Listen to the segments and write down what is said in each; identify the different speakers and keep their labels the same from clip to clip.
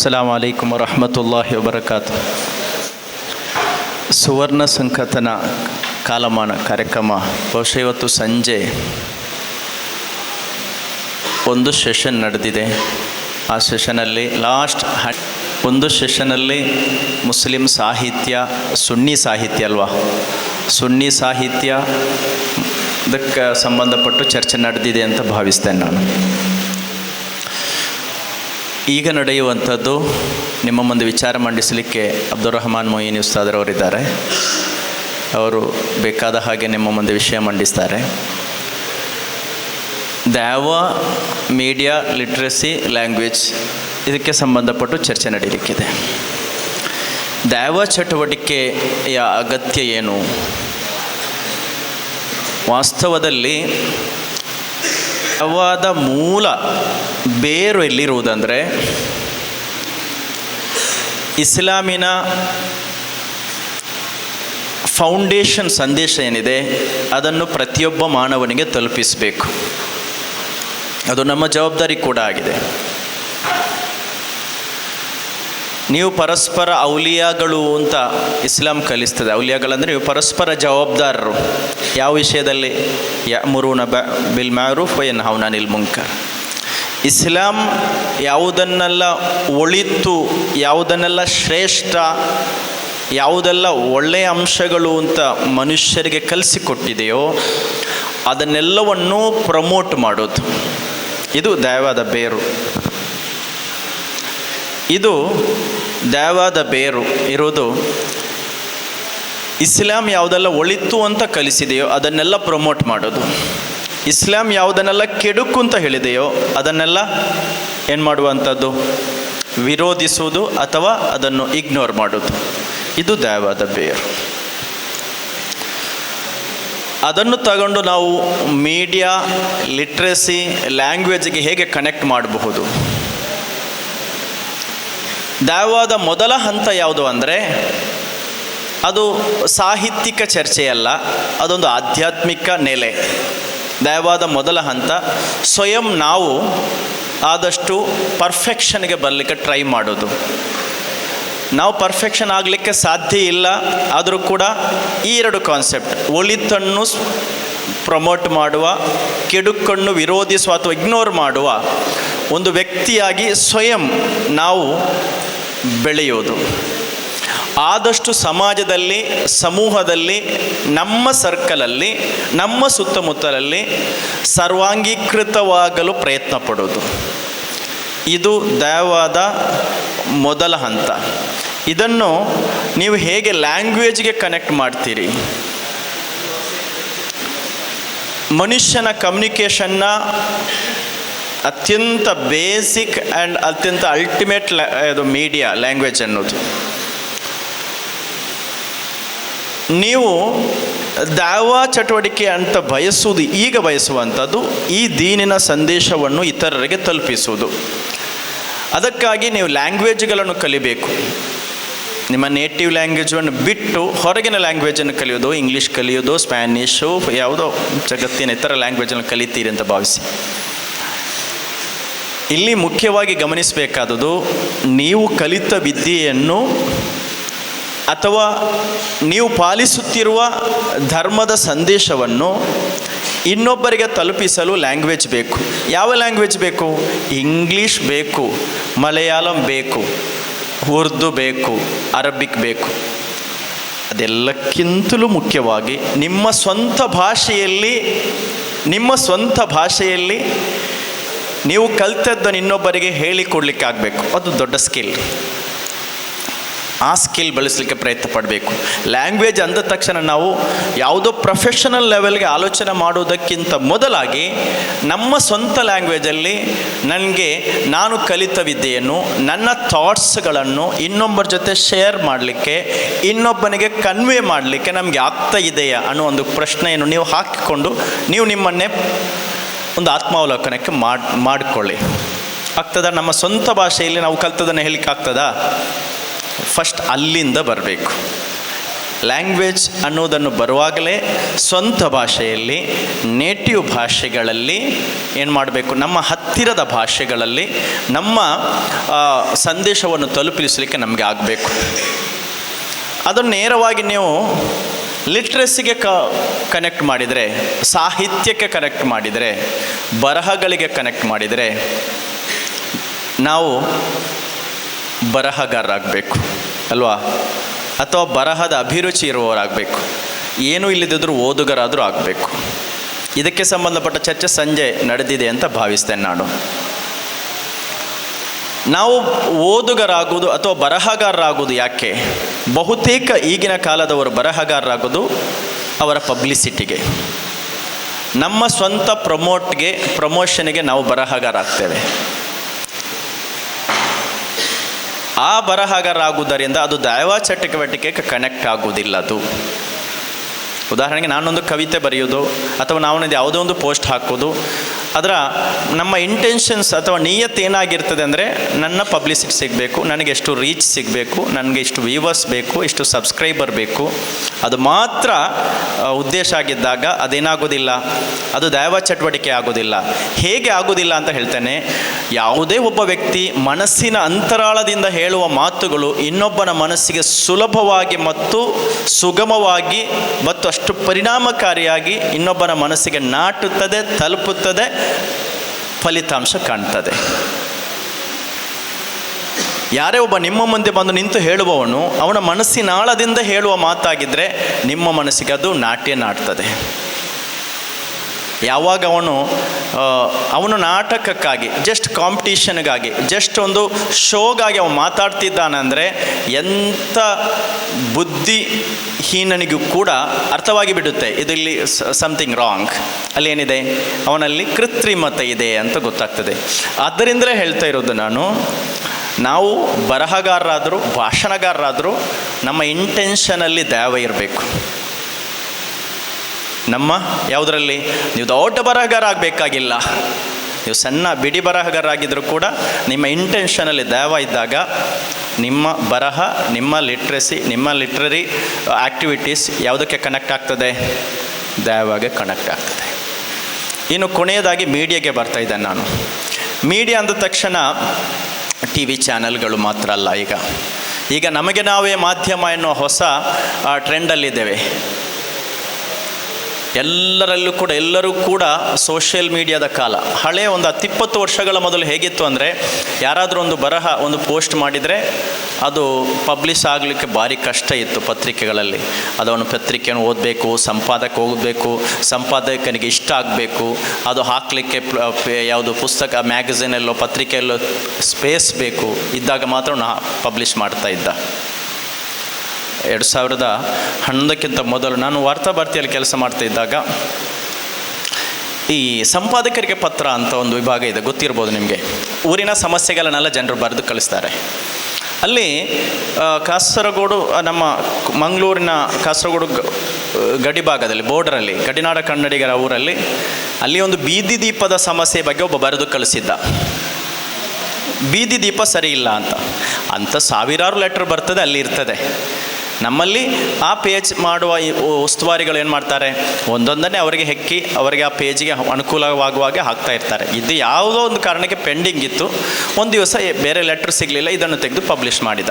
Speaker 1: ಅಸ್ಸಲಾಂ ಅಲೈಕುಮ್ ವರಹಮತುಲ್ಲಾಹಿ ವಬರಕಾತು ಸುವರ್ಣ ಸಂಕಥನ ಕಾಲಮಾನ ಕಾರ್ಯಕ್ರಮ ಬಹುಶಃ ಇವತ್ತು ಸಂಜೆ ಒಂದು ಸೆಷನ್ ನಡೆದಿದೆ. ಆ ಸೆಷನಲ್ಲಿ ಲಾಸ್ಟ್ ಒಂದು ಸೆಷನಲ್ಲಿ ಮುಸ್ಲಿಂ ಸಾಹಿತ್ಯ ಸುನ್ನಿ ಸಾಹಿತ್ಯ ಅಲ್ವಾ? ಸುನ್ನಿ ಸಾಹಿತ್ಯ, ಇದಕ್ಕೆ ಸಂಬಂಧಪಟ್ಟು ಚರ್ಚೆ ನಡೆದಿದೆ ಅಂತ ಭಾವಿಸ್ತೇನೆ ನಾನು. ಈಗ ನಡೆಯುವಂಥದ್ದು ನಿಮ್ಮ ಮುಂದೆ ವಿಚಾರ ಮಂಡಿಸಲಿಕ್ಕೆ ಅಬ್ದುಲ್ ರಹಮಾನ್ ಮೊಯಿನ್ ಉಸ್ತಾದರವರಿದ್ದಾರೆ ಅವರು ಬೇಕಾದ ಹಾಗೆ ನಿಮ್ಮ ಮುಂದೆ ವಿಷಯ ಮಂಡಿಸ್ತಾರೆ. ದ್ಯಾವ, ಮೀಡಿಯಾ, ಲಿಟ್ರಸಿ, ಲ್ಯಾಂಗ್ವೇಜ್ ಇದಕ್ಕೆ ಸಂಬಂಧಪಟ್ಟು ಚರ್ಚೆ ನಡೀಲಿಕ್ಕಿದೆ. ದ್ಯಾವ ಚಟುವಟಿಕೆಯ ಅಗತ್ಯ ಏನು? ವಾಸ್ತವದಲ್ಲಿ ದ್ಯಾವದ ಮೂಲ ಬೇರು ಎಲ್ಲಿರುವುದಂದರೆ ಇಸ್ಲಾಮಿನ ಫೌಂಡೇಶನ್ ಸಂದೇಶ ಏನಿದೆ, ಅದನ್ನು ಪ್ರತಿಯೊಬ್ಬ ಮಾನವನಿಗೆ ತಲುಪಿಸಬೇಕು. ಅದು ನಮ್ಮ ಜವಾಬ್ದಾರಿ ಕೂಡ ಆಗಿದೆ. ನೀವು ಪರಸ್ಪರ ಔಲಿಯಾಗಳು ಅಂತ ಇಸ್ಲಾಂ ಕಲಿಸ್ತದೆ. ಔಲಿಯಾಗಳಂದರೆ ನೀವು ಪರಸ್ಪರ ಜವಾಬ್ದಾರರು. ಯಾವ ವಿಷಯದಲ್ಲಿ? ಯಾ ಮುರುನ ಬ, ಬಿಲ್ ಮ್ಯಾರೂಫ್ ಎನ್ ಹೌನಾನಿಲ್ ಮುಂಕರ್ ಇಸ್ಲಾಂ ಯಾವುದನ್ನೆಲ್ಲ ಒಳಿತು, ಯಾವುದನ್ನೆಲ್ಲ ಶ್ರೇಷ್ಠ, ಯಾವುದೆಲ್ಲ ಒಳ್ಳೆಯ ಅಂಶಗಳು ಅಂತ ಮನುಷ್ಯರಿಗೆ ಕಲಿಸಿಕೊಟ್ಟಿದೆಯೋ, ಅದನ್ನೆಲ್ಲವನ್ನು ಪ್ರಮೋಟ್ ಮಾಡೋದು. ಇದು ದಯವಾದ ಬೇರು. ಇದು ದೈವದ ಬೇರು ಇರೋದು ಇಸ್ಲಾಂ ಯಾವುದೆಲ್ಲ ಒಳಿತು ಅಂತ ಕಲಿಸಿದೆಯೋ ಅದನ್ನೆಲ್ಲ ಪ್ರಮೋಟ್ ಮಾಡೋದು. ಇಸ್ಲಾಂ ಯಾವುದನ್ನೆಲ್ಲ ಕೆಡುಕು ಅಂತ ಹೇಳಿದೆಯೋ ಅದನ್ನೆಲ್ಲ ಏನು ಮಾಡುವಂಥದ್ದು? ವಿರೋಧಿಸುವುದು ಅಥವಾ ಅದನ್ನು ಇಗ್ನೋರ್ ಮಾಡೋದು ಇದು ದಯವಾದ ಬೇರು ಅದನ್ನು ತಗೊಂಡು ನಾವು ಮೀಡಿಯಾ ಲಿಟ್ರೆಸಿ ಲ್ಯಾಂಗ್ವೇಜ್ಗೆ ಹೇಗೆ ಕನೆಕ್ಟ್ ಮಾಡಬಹುದು? ದೈವದ ಮೊದಲ ಹಂತ ಯಾವುದು ಅಂದರೆ ಅದು ಸಾಹಿತ್ಯಿಕ ಚರ್ಚೆಯಲ್ಲ, ಅದೊಂದು ಆಧ್ಯಾತ್ಮಿಕ ನೆಲೆ. ದಯವಾದ ಮೊದಲ ಹಂತ, ಸ್ವಯಂ ನಾವು ಆದಷ್ಟು ಪರ್ಫೆಕ್ಷನ್ಗೆ ಬರಲಿಕ್ಕೆ ಟ್ರೈ ಮಾಡೋದು. ನಾವು ಪರ್ಫೆಕ್ಷನ್ ಆಗಲಿಕ್ಕೆ ಸಾಧ್ಯ ಇಲ್ಲ, ಆದರೂ ಕೂಡ ಈ ಎರಡು ಕಾನ್ಸೆಪ್ಟ್ ಒಳಿತನ್ನು ಪ್ರಮೋಟ್ ಮಾಡುವ ಕೆಡುಕನ್ನು ವಿರೋಧಿಸುವ ಅಥವಾ ಇಗ್ನೋರ್ ಮಾಡುವ ಒಂದು ವ್ಯಕ್ತಿಯಾಗಿ ಸ್ವಯಂ ನಾವು ಬೆಳೆಯೋದು ಆದಷ್ಟು ಸಮಾಜದಲ್ಲಿ, ಸಮೂಹದಲ್ಲಿ, ನಮ್ಮ ಸರ್ಕಲಲ್ಲಿ, ನಮ್ಮ ಸುತ್ತಮುತ್ತಲಲ್ಲಿ ಸರ್ವಾಂಗೀಕೃತವಾಗಲು ಪ್ರಯತ್ನ ಪಡೋದು ಇದು ದಯವಾದ ಮೊದಲ ಹಂತ. ಇದನ್ನು ನೀವು ಹೇಗೆ ಲ್ಯಾಂಗ್ವೇಜ್ಗೆ ಕನೆಕ್ಟ್ ಮಾಡ್ತೀರಿ? ಮನುಷ್ಯನ ಕಮ್ಯುನಿಕೇಷನ್ನ ಅತ್ಯಂತ ಬೇಸಿಕ್ ಆ್ಯಂಡ್ ಅತ್ಯಂತ ಅಲ್ಟಿಮೇಟ್ ಅದು ಮೀಡಿಯಾ ಲ್ಯಾಂಗ್ವೇಜ್ ಅನ್ನೋದು. ನೀವು ದಾವಾ ಚಟುವಟಿಕೆ ಅಂತ ಬಯಸುವುದು, ಈಗ ಬಯಸುವಂಥದ್ದು ಈ ದೀನಿನ ಸಂದೇಶವನ್ನು ಇತರರಿಗೆ ತಲುಪಿಸುವುದು. ಅದಕ್ಕಾಗಿ ನೀವು ಲ್ಯಾಂಗ್ವೇಜ್ಗಳನ್ನು ಕಲಿಬೇಕು. ನಿಮ್ಮ ನೇಟಿವ್ ಲ್ಯಾಂಗ್ವೇಜನ್ನು ಬಿಟ್ಟು ಹೊರಗಿನ ಲ್ಯಾಂಗ್ವೇಜನ್ನು ಕಲಿಯೋದು ಇಂಗ್ಲೀಷ್ ಕಲಿಯೋದು ಸ್ಪ್ಯಾನಿಷು ಯಾವುದೋ ಜಗತ್ತಿನ ಇತರ ಲ್ಯಾಂಗ್ವೇಜನ್ನು ಕಲಿತೀರಿ ಅಂತ ಭಾವಿಸಿ. ಇಲ್ಲಿ ಮುಖ್ಯವಾಗಿ ಗಮನಿಸಬೇಕಾದದ್ದು ನೀವು ಕಲಿತ ವಿದ್ಯೆಯನ್ನು ಅಥವಾ ನೀವು ಪಾಲಿಸುತ್ತಿರುವ ಧರ್ಮದ ಸಂದೇಶವನ್ನು ಇನ್ನೊಬ್ಬರಿಗೆ ತಲುಪಿಸಲು ಲ್ಯಾಂಗ್ವೇಜ್ ಬೇಕು. ಯಾವ ಲ್ಯಾಂಗ್ವೇಜ್ ಬೇಕು? ಇಂಗ್ಲೀಷ್ ಬೇಕು, ಮಲಯಾಳಂ ಬೇಕು, ಉರ್ದು ಬೇಕು ಅರಬಿಕ್ ಬೇಕು. ಅದೆಲ್ಲಕ್ಕಿಂತಲೂ ಮುಖ್ಯವಾಗಿ ನಿಮ್ಮ ಸ್ವಂತ ಭಾಷೆಯಲ್ಲಿ, ನಿಮ್ಮ ಸ್ವಂತ ಭಾಷೆಯಲ್ಲಿ ನೀವು ಕಲ್ತದ್ದನ್ನು ಇನ್ನೊಬ್ಬರಿಗೆ ಹೇಳಿಕೊಡ್ಲಿಕ್ಕಾಗಬೇಕು ಅದು ದೊಡ್ಡ ಸ್ಕಿಲ್. ಆ ಸ್ಕಿಲ್ ಬೆಳೆಸಲಿಕ್ಕೆ ಪ್ರಯತ್ನ ಪಡಬೇಕು. ಲ್ಯಾಂಗ್ವೇಜ್ ಅಂದ ತಕ್ಷಣ ನಾವು ಯಾವುದೋ ಪ್ರೊಫೆಷನಲ್ ಲೆವೆಲ್ಗೆ ಆಲೋಚನೆ ಮಾಡುವುದಕ್ಕಿಂತ ಮೊದಲಾಗಿ ನಮ್ಮ ಸ್ವಂತ ಲ್ಯಾಂಗ್ವೇಜಲ್ಲಿ ನನಗೆ ನಾನು ಕಲಿತ ವಿದ್ಯೆಯನ್ನು, ನನ್ನ ಥಾಟ್ಸ್ಗಳನ್ನು ಇನ್ನೊಬ್ಬರ ಜೊತೆ ಶೇರ್ ಮಾಡಲಿಕ್ಕೆ, ಇನ್ನೊಬ್ಬನಿಗೆ ಕನ್ವೆ ಮಾಡಲಿಕ್ಕೆ ನಮಗೆ ಆಗ್ತಾ ಇದೆಯಾ ಅನ್ನೋ ಒಂದು ಪ್ರಶ್ನೆಯನ್ನು ನೀವು ಹಾಕಿಕೊಂಡು ನೀವು ನಿಮ್ಮನ್ನೇ ಒಂದು ಆತ್ಮಾವಲೋಕನಕ್ಕೆ ಮಾಡಿ, ಮಾಡಿಕೊಳ್ಳಿ. ಆಗ್ತದ ನಮ್ಮ ಸ್ವಂತ ಭಾಷೆಯಲ್ಲಿ ನಾವು ಕಲ್ತದನ್ನು ಹೇಳಲಿಕ್ಕೆ ಆಗ್ತದಾ? ಫಸ್ಟ್ ಅಲ್ಲಿಂದ ಬರಬೇಕು. ಲ್ಯಾಂಗ್ವೇಜ್ ಅನ್ನೋದನ್ನು ಬರುವಾಗಲೇ ಸ್ವಂತ ಭಾಷೆಯಲ್ಲಿ ನೇಟಿವ್ ಭಾಷೆಗಳಲ್ಲಿ ಏನು ಮಾಡಬೇಕು? ನಮ್ಮ ಹತ್ತಿರದ ಭಾಷೆಗಳಲ್ಲಿ ನಮ್ಮ ಸಂದೇಶವನ್ನು ತಲುಪಿಸಲಿಕ್ಕೆ ನಮಗೆ ಆಗಬೇಕು. ಅದನ್ನು ನೇರವಾಗಿ ನೀವು ಲಿಟ್ರಸಿಗೆ ಕ ಕನೆಕ್ಟ್ ಮಾಡಿದರೆ, ಸಾಹಿತ್ಯಕ್ಕೆ ಕನೆಕ್ಟ್ ಮಾಡಿದರೆ, ಬರಹಗಳಿಗೆ ಕನೆಕ್ಟ್ ಮಾಡಿದರೆ, ನಾವು ಬರಹಗಾರರಾಗಬೇಕು, ಅಲ್ವಾ? ಅಥವಾ ಬರಹದ ಅಭಿರುಚಿ ಇರುವವರಾಗಬೇಕು. ಏನೂ ಇಲ್ಲದಿದ್ದರೂ ಓದುಗರಾದರೂ ಆಗಬೇಕು. ಇದಕ್ಕೆ ಸಂಬಂಧಪಟ್ಟ ಚರ್ಚೆ ಸಂಜೆ ನಡೆದಿದೆ ಅಂತ ಭಾವಿಸ್ತೇನೆ ನಾನು. ನಾವು ಓದುಗರಾಗುವುದು ಅಥವಾ ಬರಹಗಾರರಾಗುವುದು ಯಾಕೆ? ಬಹುತೇಕ ಈಗಿನ ಕಾಲದವರು ಬರಹಗಾರರಾಗೋದು ಅವರ ಪಬ್ಲಿಸಿಟಿಗೆ. ನಮ್ಮ ಸ್ವಂತ ಪ್ರಮೋಟ್ಗೆ, ಪ್ರಮೋಷನ್ಗೆ ನಾವು ಬರಹಗಾರಾಗ್ತೇವೆ ಆ ಬರಹಗಾರರಾಗುವುದರಿಂದ ಅದು ದೈವ ಚಟುವಟಿಕೆಗೆ ಕನೆಕ್ಟ್ ಆಗುವುದಿಲ್ಲ ಅದು. ಉದಾಹರಣೆಗೆ ನಾನೊಂದು ಕವಿತೆ ಬರೆಯೋದು ಅಥವಾ ನಾವೊಂದು ಯಾವುದೋ ಒಂದು ಪೋಸ್ಟ್ ಹಾಕೋದು ಅದರ ನಮ್ಮ ಇಂಟೆನ್ಷನ್ಸ್ ಅಥವಾ ನಿಯತ್ ಏನಾಗಿರ್ತದೆ ಅಂದರೆ ನನ್ನ ಪಬ್ಲಿಸಿಟಿ ಸಿಗಬೇಕು, ನನಗೆ ಎಷ್ಟು ರೀಚ್ ಸಿಗಬೇಕು, ನನಗೆ ಇಷ್ಟು ವ್ಯೂವರ್ಸ್ ಬೇಕು, ಇಷ್ಟು ಸಬ್ಸ್ಕ್ರೈಬರ್ ಬೇಕು. ಅದು ಮಾತ್ರ ಉದ್ದೇಶ ಆಗಿದ್ದಾಗ ಅದೇನಾಗೋದಿಲ್ಲ? ಅದು ದೈವ ಚಟುವಟಿಕೆ ಆಗೋದಿಲ್ಲ. ಹೇಗೆ ಆಗೋದಿಲ್ಲ ಅಂತ ಹೇಳ್ತೇನೆ, ಯಾವುದೇ ಒಬ್ಬ ವ್ಯಕ್ತಿ ಮನಸ್ಸಿನ ಅಂತರಾಳದಿಂದ ಹೇಳುವ ಮಾತುಗಳು ಇನ್ನೊಬ್ಬನ ಮನಸ್ಸಿಗೆ ಸುಲಭವಾಗಿ ಮತ್ತು ಸುಗಮವಾಗಿ ಮತ್ತು ಅಷ್ಟು ಪರಿಣಾಮಕಾರಿಯಾಗಿ ಇನ್ನೊಬ್ಬನ ಮನಸ್ಸಿಗೆ ನಾಟುತ್ತದೆ, ತಲುಪುತ್ತದೆ ಫಲಿತಾಂಶ ಕಾಣ್ತದೆ. ಯಾರೇ ಒಬ್ಬ ನಿಮ್ಮ ಮುಂದೆ ಬಂದು ನಿಂತು ಹೇಳುವವನು, ಅವನ ಮನಸ್ಸಿನಾಳದಿಂದ ಹೇಳುವ ಮಾತಾಗಿದ್ದರೆ ನಿಮ್ಮ ಮನಸ್ಸಿಗೆ ಅದು ನಾಟ್ಯ ನಾಟ್ತದೆ ಯಾವಾಗ ಅವನು ಅವನು ನಾಟಕಕ್ಕಾಗಿ ಜಸ್ಟ್ ಕಾಂಪಿಟೀಷನ್ಗಾಗಿ ಜಸ್ಟ್ ಒಂದು ಶೋಗಾಗಿ ಅವನು ಮಾತಾಡ್ತಿದ್ದಾನಂದರೆ ಎಂಥ ಬುದ್ಧಿಹೀನನಿಗೂ ಕೂಡ ಅರ್ಥವಾಗಿ ಬಿಡುತ್ತೆ. ಇದರಲ್ಲಿ ಸಮಥಿಂಗ್ ರಾಂಗ್ ಅಲ್ಲಿ ಏನಿದೆ ಅವನಲ್ಲಿ ಕೃತ್ರಿಮತೆ ಇದೆ ಅಂತ ಗೊತ್ತಾಗ್ತದೆ. ಆದ್ದರಿಂದಲೇ ಹೇಳ್ತಾ ಇರೋದು ನಾನು, ನಾವು ಬರಹಗಾರರಾದರೂ, ಭಾಷಣಗಾರರಾದರೂ ನಮ್ಮ ಇಂಟೆನ್ಷನಲ್ಲಿ ದ್ಯಾವ ಇರಬೇಕು ನಮ್ಮ ಯಾವುದರಲ್ಲಿ? ನೀವು ದೊಡ್ಡ ಬರಹಗಾರ ಆಗಬೇಕಾಗಿಲ್ಲ ನೀವು ಸಣ್ಣ ಬಿಡಿ ಬರಹಗಾರ ಆಗಿದ್ದರೂ ಕೂಡ ನಿಮ್ಮ ಇಂಟೆನ್ಷನಲ್ಲಿ ದಯವ ಇದ್ದಾಗ ನಿಮ್ಮ ಬರಹ, ನಿಮ್ಮ ಲಿಟ್ರಸಿ ನಿಮ್ಮ ಲಿಟ್ರರಿ ಆ್ಯಕ್ಟಿವಿಟೀಸ್ ಯಾವುದಕ್ಕೆ ಕನೆಕ್ಟ್ ಆಗ್ತದೆ? ದಯವಾಗಿ ಕನೆಕ್ಟ್ ಆಗ್ತದೆ. ಇನ್ನು ಕೊನೆಯದಾಗಿ ಮೀಡಿಯಾಗೆ ಬರ್ತಾ ಇದ್ದೇನೆ ನಾನು. ಮೀಡಿಯಾ ಅಂದ ತಕ್ಷಣ ಟಿ ವಿ ಚಾನೆಲ್ಗಳು ಮಾತ್ರ ಅಲ್ಲ ಈಗ. ಈಗ ನಮಗೆ ನಾವೇ ಮಾಧ್ಯಮ ಎನ್ನುವ ಹೊಸ ಟ್ರೆಂಡಲ್ಲಿದ್ದೇವೆ ಎಲ್ಲರಲ್ಲೂ ಕೂಡ, ಎಲ್ಲರೂ ಕೂಡ ಸೋಷಿಯಲ್ ಮೀಡಿಯಾದ ಕಾಲ. ಹಳೆಯ ಒಂದು ಹತ್ತಿಪ್ಪತ್ತು ವರ್ಷಗಳ ಮೊದಲು ಹೇಗಿತ್ತು ಅಂದರೆ, ಯಾರಾದರೂ ಒಂದು ಬರಹ ಒಂದು ಪೋಸ್ಟ್ ಮಾಡಿದರೆ, ಅದು ಪಬ್ಲಿಷ್ ಆಗಲಿಕ್ಕೆ ಭಾರಿ ಕಷ್ಟ ಇತ್ತು ಪತ್ರಿಕೆಗಳಲ್ಲಿ. ಅದನ್ನು ಪತ್ರಿಕೆಯನ್ನು ಓದಬೇಕು, ಸಂಪಾದಕ ಹೋಗಬೇಕು ಸಂಪಾದಕನಿಗೆ ಇಷ್ಟ ಆಗಬೇಕು, ಅದು ಹಾಕಲಿಕ್ಕೆ ಯಾವುದು ಪುಸ್ತಕ ಮ್ಯಾಗಝಿನಲ್ಲೋ ಪತ್ರಿಕೆಯಲ್ಲೋ ಸ್ಪೇಸ್ ಬೇಕು, ಇದ್ದಾಗ ಮಾತ್ರ ನಾ ಪಬ್ಲಿಷ್ ಮಾಡ್ತಾ ಇದ್ದ. ಎರಡು ಸಾವಿರದ ಹನ್ನೊಂದಕ್ಕಿಂತ ಮೊದಲು ನಾನು ವಾರ್ತಾಭಾರತಿಯಲ್ಲಿ ಕೆಲಸ ಮಾಡ್ತಾ ಇದ್ದಾಗ ಈ ಸಂಪಾದಕರಿಗೆ ಪತ್ರ ಅಂತ ಒಂದು ವಿಭಾಗ ಇದೆ, ಗೊತ್ತಿರ್ಬೋದು ನಿಮಗೆ. ಊರಿನ ಸಮಸ್ಯೆಗಳನ್ನೆಲ್ಲ ಜನರು ಬರೆದು ಕಳಿಸ್ತಾರೆ. ಅಲ್ಲಿ ಕಾಸರಗೋಡು ನಮ್ಮ ಮಂಗಳೂರಿನ ಕಾಸರಗೋಡು ಗಡಿ ಭಾಗದಲ್ಲಿ ಬೋರ್ಡರಲ್ಲಿ ಗಡಿನಾಡ ಕನ್ನಡಿಗರ ಊರಲ್ಲಿ, ಅಲ್ಲಿ ಒಂದು ಬೀದಿ ದೀಪದ ಸಮಸ್ಯೆ ಬಗ್ಗೆ ಒಬ್ಬ ಬರೆದು ಕಳಿಸಿದ್ದ. ಬೀದಿ ದೀಪ ಸರಿ ಇಲ್ಲ ಅಂತ. ಅಂಥ ಸಾವಿರಾರು ಲೆಟ್ರ್ ಬರ್ತದೆ, ಅಲ್ಲಿ ಇರ್ತದೆ. ನಮ್ಮಲ್ಲಿ ಆ ಪೇಜ್ ಮಾಡುವ ಉಸ್ತುವಾರಿಗಳು ಏನು ಮಾಡ್ತಾರೆ? ಒಂದೊಂದನ್ನೇ ಅವರಿಗೆ ಹೆಕ್ಕಿ ಅವರಿಗೆ ಆ ಪೇಜಿಗೆ ಅನುಕೂಲವಾಗುವಾಗೆ ಹಾಕ್ತಾ ಇರ್ತಾರೆ. ಇದು ಯಾವುದೋ ಒಂದು ಕಾರಣಕ್ಕೆ ಪೆಂಡಿಂಗ್ ಇತ್ತು. ಒಂದು ದಿವಸ ಬೇರೆ ಲೆಟ್ರ್ ಸಿಗಲಿಲ್ಲ, ಇದನ್ನು ತೆಗೆದು ಪಬ್ಲಿಷ್ ಮಾಡಿದ.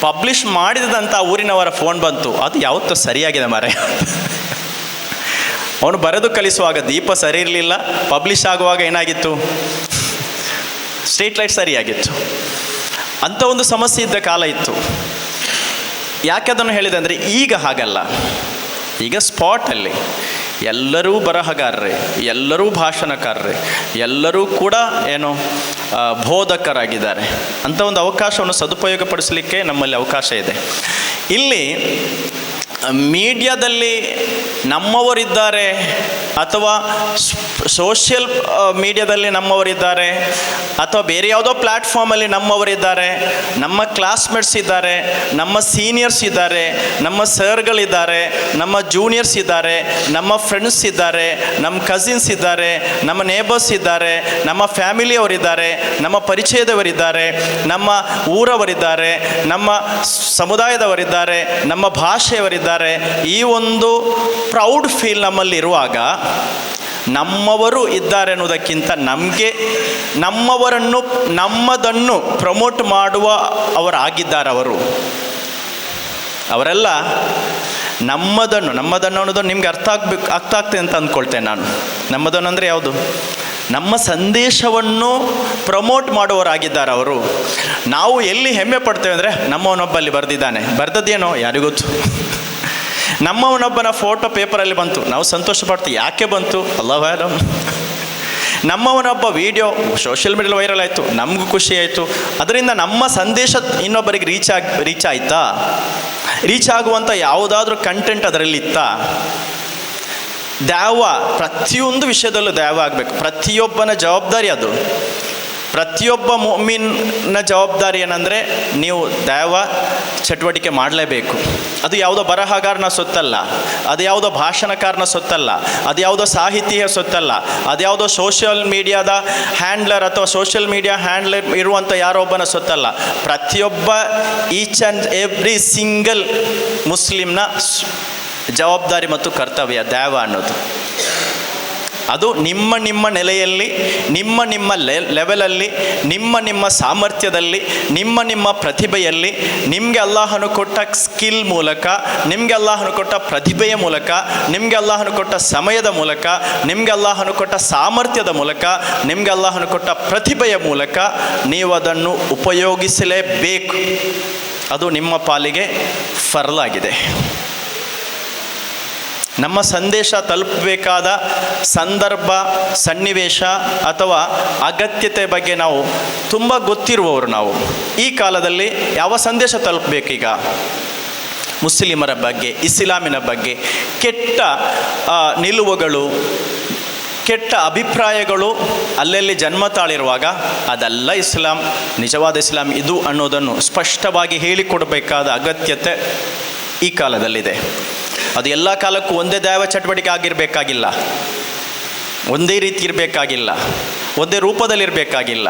Speaker 1: ಪಬ್ಲಿಷ್ ಮಾಡಿದಂಥ ಊರಿನವರ ಫೋನ್ ಬಂತು. ಅದು ಯಾವತ್ತೂ ಸರಿಯಾಗಿದೆ ಮಾರೆ ಅವನು ಬರೆದು ಕಲಿಸುವಾಗ ದೀಪ ಸರಿ ಇರಲಿಲ್ಲ ಪಬ್ಲಿಷ್ ಆಗುವಾಗ ಏನಾಗಿತ್ತು? Street light ಸರಿಯಾಗಿತ್ತು. ಅಂಥ ಒಂದು ಸಮಸ್ಯೆ ಇದ್ದ ಕಾಲ ಇತ್ತು. ಯಾಕೆ ಅದನ್ನು ಹೇಳಿದೆ ಅಂದರೆ ಈಗ ಹಾಗಲ್ಲ. ಈಗ ಸ್ಪಾಟಲ್ಲಿ ಎಲ್ಲರೂ ಬರಹಗಾರರೇ, ಎಲ್ಲರೂ ಭಾಷಣಕಾರರೇ, ಎಲ್ಲರೂ ಕೂಡ ಏನು ಬೋಧಕರಾಗಿದ್ದಾರೆ ಅಂತ ಒಂದು ಅವಕಾಶವನ್ನು ಸದುಪಯೋಗಪಡಿಸಲಿಕ್ಕೆ ನಮ್ಮಲ್ಲಿ ಅವಕಾಶ ಇದೆ. ಇಲ್ಲಿ ಮೀಡಿಯಾದಲ್ಲಿ ನಮ್ಮವರಿದ್ದಾರೆ ಅಥವಾ ಸೋಷಿಯಲ್ ಮೀಡಿಯಾದಲ್ಲಿ ನಮ್ಮವರಿದ್ದಾರೆ, ಅಥವಾ ಬೇರೆ ಯಾವುದೋ ಪ್ಲ್ಯಾಟ್ಫಾರ್ಮಲ್ಲಿ ನಮ್ಮವರಿದ್ದಾರೆ, ನಮ್ಮ ಕ್ಲಾಸ್ಮೇಟ್ಸ್ ಇದ್ದಾರೆ, ನಮ್ಮ ಸೀನಿಯರ್ಸ್ ಇದ್ದಾರೆ, ನಮ್ಮ ಸರ್ಗಳಿದ್ದಾರೆ, ನಮ್ಮ ಜೂನಿಯರ್ಸ್ ಇದ್ದಾರೆ, ನಮ್ಮ ಫ್ರೆಂಡ್ಸ್ ಇದ್ದಾರೆ, ನಮ್ಮ ಕಸಿನ್ಸ್ ಇದ್ದಾರೆ, ನಮ್ಮ ನೇಬರ್ಸ್ ಇದ್ದಾರೆ, ನಮ್ಮ ಫ್ಯಾಮಿಲಿಯವರಿದ್ದಾರೆ, ನಮ್ಮ ಪರಿಚಯದವರಿದ್ದಾರೆ, ನಮ್ಮ ಊರವರಿದ್ದಾರೆ, ನಮ್ಮ ಸಮುದಾಯದವರಿದ್ದಾರೆ, ನಮ್ಮ ಭಾಷೆಯವರಿದ್ದಾರೆ. ಈ ಒಂದು ಪ್ರೌಡ್ ಫೀಲ್ ನಮ್ಮಲ್ಲಿ ಇರುವಾಗ ನಮ್ಮವರು ಇದ್ದಾರೆ ಅನ್ನೋದಕ್ಕಿಂತ ನಮಗೆ ನಮ್ಮವರನ್ನು, ನಮ್ಮದನ್ನು ಪ್ರಮೋಟ್ ಮಾಡುವ ಅವರಾಗಿದ್ದಾರೆ ಅವರು. ಅವರೆಲ್ಲ ನಮ್ಮದನ್ನು ನಮ್ಮದನ್ನು ಅನ್ನೋದು ನಿಮ್ಗೆ ಅರ್ಥ ಆಗ್ಬೇಕು, ಅರ್ಥ ಆಗ್ತದೆ ಅಂತ ಅಂದ್ಕೊಳ್ತೇನೆ ನಾನು. ನಮ್ಮದನ್ನು ಅಂದರೆ ಯಾವುದು? ನಮ್ಮ ಸಂದೇಶವನ್ನು ಪ್ರಮೋಟ್ ಮಾಡುವವರಾಗಿದ್ದಾರೆ ಅವರು. ನಾವು ಎಲ್ಲಿ ಹೆಮ್ಮೆ ಪಡ್ತೇವೆ ಅಂದರೆ ನಮ್ಮವನೊಬ್ಬಲ್ಲಿ ಬರೆದಿದ್ದಾನೆ. ಬರೆದದ್ದೇನೋ? ಯಾರಿಗೂ ಗೊತ್ತು. ನಮ್ಮವನೊಬ್ಬನ ಫೋಟೋ ಪೇಪರಲ್ಲಿ ಬಂತು. ನಾವು ಸಂತೋಷ ಪಡ್ತೀವಿ ಯಾಕೆ ಬಂತು? ಅಲ್ಲವ ನಮ್ಮವನೊಬ್ಬ ವಿಡಿಯೋ ಸೋಷಿಯಲ್ ಮೀಡಿಯಲ್ಲಿ ವೈರಲ್ ಆಯಿತು. ನಮಗೂ ಖುಷಿ ಆಯಿತು. ಅದರಿಂದ ನಮ್ಮ ಸಂದೇಶ ಇನ್ನೊಬ್ಬರಿಗೆ ರೀಚ್ ಆಗಿ ರೀಚ್ ಆಯಿತಾ? ರೀಚ್ ಆಗುವಂಥ ಯಾವುದಾದ್ರೂ ಕಂಟೆಂಟ್ ಅದರಲ್ಲಿ ಇತ್ತಾ ದ್ಯಾವ. ಪ್ರತಿಯೊಂದು ವಿಷಯದಲ್ಲೂ ದ್ಯಾವ ಆಗಬೇಕು. ಪ್ರತಿಯೊಬ್ಬನ ಜವಾಬ್ದಾರಿ ಅದು. ಪ್ರತಿಯೊಬ್ಬ ಮೊಮ್ಮಿನ ಜವಾಬ್ದಾರಿ ಏನಂದರೆ ನೀವು ದೈವ ಚಟುವಟಿಕೆ ಮಾಡಲೇಬೇಕು. ಅದು ಯಾವುದೋ ಬರಹಗಾರನ ಸೊತ್ತಲ್ಲ, ಅದು ಯಾವುದೋ ಭಾಷಣಕಾರನ ಸೊತ್ತಲ್ಲ, ಅದು ಯಾವುದೋ ಸಾಹಿತಿಯ ಸೊತ್ತಲ್ಲ, ಅದು ಯಾವುದೋ ಸೋಷಿಯಲ್ ಮೀಡಿಯಾದ ಹ್ಯಾಂಡ್ಲರ್ ಅಥವಾ ಸೋಷಿಯಲ್ ಮೀಡಿಯಾ ಹ್ಯಾಂಡ್ಲರ್ ಇರುವಂಥ ಯಾರೊಬ್ಬನ ಸೊತ್ತಲ್ಲ. ಪ್ರತಿಯೊಬ್ಬ ಈಚ್ ಆ್ಯಂಡ್ ಎವ್ರಿ ಸಿಂಗಲ್ ಮುಸ್ಲಿಮ್ನ ಜವಾಬ್ದಾರಿ ಮತ್ತು ಕರ್ತವ್ಯ ದೇವ ಅನ್ನೋದು. ಅದು ನಿಮ್ಮ ನಿಮ್ಮ ನೆಲೆಯಲ್ಲಿ, ನಿಮ್ಮ ನಿಮ್ಮ ಲೆವೆಲಲ್ಲಿ ನಿಮ್ಮ ನಿಮ್ಮ ಸಾಮರ್ಥ್ಯದಲ್ಲಿ, ನಿಮ್ಮ ನಿಮ್ಮ ಪ್ರತಿಭೆಯಲ್ಲಿ, ನಿಮಗೆ ಅಲ್ಲಾಹನು ಕೊಟ್ಟ ಸ್ಕಿಲ್ ಮೂಲಕ, ನಿಮಗೆ ಅಲ್ಲಾಹನು ಕೊಟ್ಟ ಪ್ರತಿಭೆಯ ಮೂಲಕ, ನಿಮಗೆ ಅಲ್ಲಾಹನು ಕೊಟ್ಟ ಸಮಯದ ಮೂಲಕ, ನಿಮಗೆ ಅಲ್ಲಾಹನು ಕೊಟ್ಟ ಸಾಮರ್ಥ್ಯದ ಮೂಲಕ, ನಿಮಗೆ ಅಲ್ಲಾಹನು ಕೊಟ್ಟ ಪ್ರತಿಭೆಯ ಮೂಲಕ ನೀವು ಅದನ್ನು ಉಪಯೋಗಿಸಲೇಬೇಕು. ಅದು ನಿಮ್ಮ ಪಾಲಿಗೆ ಫರ್ಲಾಗಿದೆ. ನಮ್ಮ ಸಂದೇಶ ತಲುಪಬೇಕಾದ ಸಂದರ್ಭ, ಸನ್ನಿವೇಶ ಅಥವಾ ಅಗತ್ಯತೆ ಬಗ್ಗೆ ನಾವು ತುಂಬ ಗೊತ್ತಿರುವವರು ನಾವು. ಈ ಕಾಲದಲ್ಲಿ ಯಾವ ಸಂದೇಶ ತಲುಪಬೇಕೀಗ? ಮುಸ್ಲಿಮರ ಬಗ್ಗೆ, ಇಸ್ಲಾಮಿನ ಬಗ್ಗೆ ಕೆಟ್ಟ ನಿಲುವುಗಳು, ಕೆಟ್ಟ ಅಭಿಪ್ರಾಯಗಳು ಅಲ್ಲಲ್ಲಿ ಜನ್ಮ ತಾಳಿರುವಾಗ ಅದಲ್ಲ ಇಸ್ಲಾಂ, ನಿಜವಾದ ಇಸ್ಲಾಂ ಇದು ಅನ್ನೋದನ್ನು ಸ್ಪಷ್ಟವಾಗಿ ಹೇಳಿಕೊಡಬೇಕಾದ ಅಗತ್ಯತೆ ಈ ಕಾಲದಲ್ಲಿದೆ. ಅದು ಎಲ್ಲ ಕಾಲಕ್ಕೂ ಒಂದೇ ದೈವ ಚಟುವಟಿಕೆ ಆಗಿರಬೇಕಾಗಿಲ್ಲ. ಒಂದೇ ರೀತಿ ಇರಬೇಕಾಗಿಲ್ಲ. ಒಂದೇ ರೂಪದಲ್ಲಿರಬೇಕಾಗಿಲ್ಲ.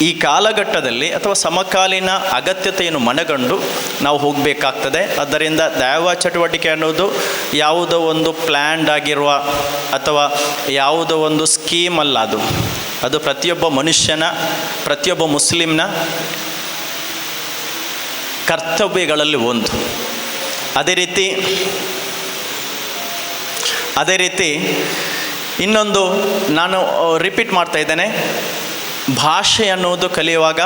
Speaker 1: ಈ ಕಾಲಘಟ್ಟದಲ್ಲಿ ಅಥವಾ ಸಮಕಾಲೀನ ಅಗತ್ಯತೆಯನ್ನು ಮನಗಂಡು ನಾವು ಹೋಗಬೇಕಾಗ್ತದೆ. ಆದ್ದರಿಂದ ದೈವ ಚಟುವಟಿಕೆ ಅನ್ನೋದು ಯಾವುದೋ ಒಂದು ಪ್ಲ್ಯಾಂಡ್ ಆಗಿರುವ ಅಥವಾ ಯಾವುದೋ ಒಂದು ಸ್ಕೀಮ್ ಅಲ್ಲ ಅದು. ಅದು ಪ್ರತಿಯೊಬ್ಬ ಮನುಷ್ಯನ, ಪ್ರತಿಯೊಬ್ಬ ಮುಸ್ಲಿಮ್ನ ಕರ್ತವ್ಯಗಳಲ್ಲಿ ಒಂದು. ಅದೇ ರೀತಿ ಅದೇ ರೀತಿ ಇನ್ನೊಂದು ನಾನು ರಿಪೀಟ್ ಮಾಡ್ತಾ ಇದ್ದೇನೆ. ಭಾಷೆ ಅನ್ನೋದು ಕಲಿಯುವಾಗ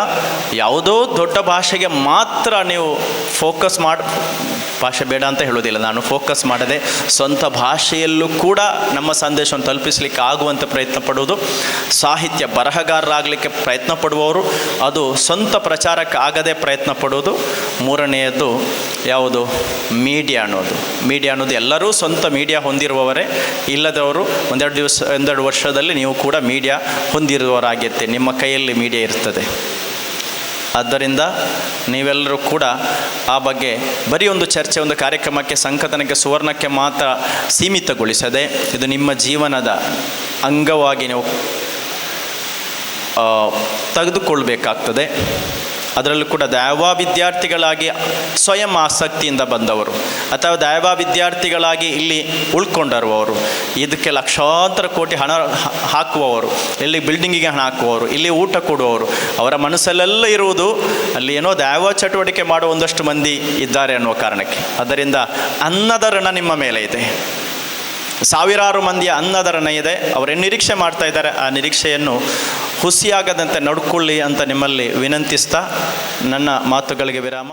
Speaker 1: ಯಾವುದೋ ದೊಡ್ಡ ಭಾಷೆಗೆ ಮಾತ್ರ ನೀವು ಫೋಕಸ್ ಮಾಡಿ ಭಾಷೆ ಬೇಡ ಅಂತ ಹೇಳೋದಿಲ್ಲ ನಾನು ಫೋಕಸ್ ಮಾಡದೆ ಸ್ವಂತ ಭಾಷೆಯಲ್ಲೂ ಕೂಡ ನಮ್ಮ ಸಂದೇಶವನ್ನು ತಲುಪಿಸಲಿಕ್ಕೆ ಆಗುವಂಥ ಪ್ರಯತ್ನ ಪಡುವುದು. ಸಾಹಿತ್ಯ ಬರಹಗಾರರಾಗಲಿಕ್ಕೆ ಪ್ರಯತ್ನ ಪಡುವವರು, ಅದು ಸ್ವಂತ ಪ್ರಚಾರಕ್ಕೆ ಆಗದೆ ಪ್ರಯತ್ನ ಪಡುವುದು. ಮೂರನೆಯದು ಯಾವುದು? ಮೀಡಿಯಾ ಅನ್ನೋದು. ಮೀಡಿಯಾ ಅನ್ನೋದು ಎಲ್ಲರೂ ಸ್ವಂತ ಮೀಡಿಯಾ ಹೊಂದಿರುವವರೇ. ಇಲ್ಲದವರು ಒಂದೆರಡು ದಿವಸ, ಒಂದೆರಡು ವರ್ಷದಲ್ಲಿ ನೀವು ಕೂಡ ಮೀಡಿಯಾ ಹೊಂದಿರುವವರಾಗಿರ್ತೀರಿ. ನಿಮ್ಮ ಕೈಯಲ್ಲಿ ಮೀಡಿಯಾ ಇರ್ತದೆ. ಆದ್ದರಿಂದ ನೀವೆಲ್ಲರೂ ಕೂಡ ಆ ಬಗ್ಗೆ ಬರೀ ಒಂದು ಚರ್ಚೆ, ಒಂದು ಕಾರ್ಯಕ್ರಮಕ್ಕೆ, ಸಂಕಥನಕ್ಕೆ, ಸುವರ್ಣಕ್ಕೆ ಮಾತ್ರ ಸೀಮಿತಗೊಳಿಸದೆ ಇದು ನಿಮ್ಮ ಜೀವನದ ಅಂಗವಾಗಿ ನೀವು ತೆಗೆದುಕೊಳ್ಬೇಕಾಗ್ತದೆ. ಅದರಲ್ಲೂ ಕೂಡ ದೈವ ವಿದ್ಯಾರ್ಥಿಗಳಾಗಿ ಸ್ವಯಂ ಆಸಕ್ತಿಯಿಂದ ಬಂದವರು ಅಥವಾ ದೈವ ವಿದ್ಯಾರ್ಥಿಗಳಾಗಿ ಇಲ್ಲಿ ಉಳ್ಕೊಂಡಿರುವವರು ಇದಕ್ಕೆ ಲಕ್ಷಾಂತರ ಕೋಟಿ ಹಣ ಹಾಕುವವರು, ಇಲ್ಲಿ ಬಿಲ್ಡಿಂಗಿಗೆ ಹಣ ಹಾಕುವವರು, ಇಲ್ಲಿ ಊಟ ಕೊಡುವವರು. ಅವರ ಮನಸ್ಸಲ್ಲೆಲ್ಲ ಇರುವುದು ಅಲ್ಲಿ ಏನೋ ದೈವ ಚಟುವಟಿಕೆ ಮಾಡುವ ಒಂದಷ್ಟು ಮಂದಿ ಇದ್ದಾರೆ ಅನ್ನುವ ಕಾರಣಕ್ಕೆ. ಅದರಿಂದ ಅನ್ನದ ಋಣ ನಿಮ್ಮ ಮೇಲೆ ಇದೆ. ಸಾವಿರಾರು ಮಂದಿಯ ಅನ್ನದ ಋಣ ಇದೆ. ಅವರೇನು ನಿರೀಕ್ಷೆ ಮಾಡ್ತಾ ಇದ್ದಾರೆ. ಆ ನಿರೀಕ್ಷೆಯನ್ನು ಹುಸಿಯಾಗದಂತೆ ನಡ್ಕೊಳ್ಳಿ ಅಂತ ನಿಮ್ಮಲ್ಲಿ ವಿನಂತಿಸ್ತಾ ನನ್ನ ಮಾತುಗಳಿಗೆ ವಿರಾಮ.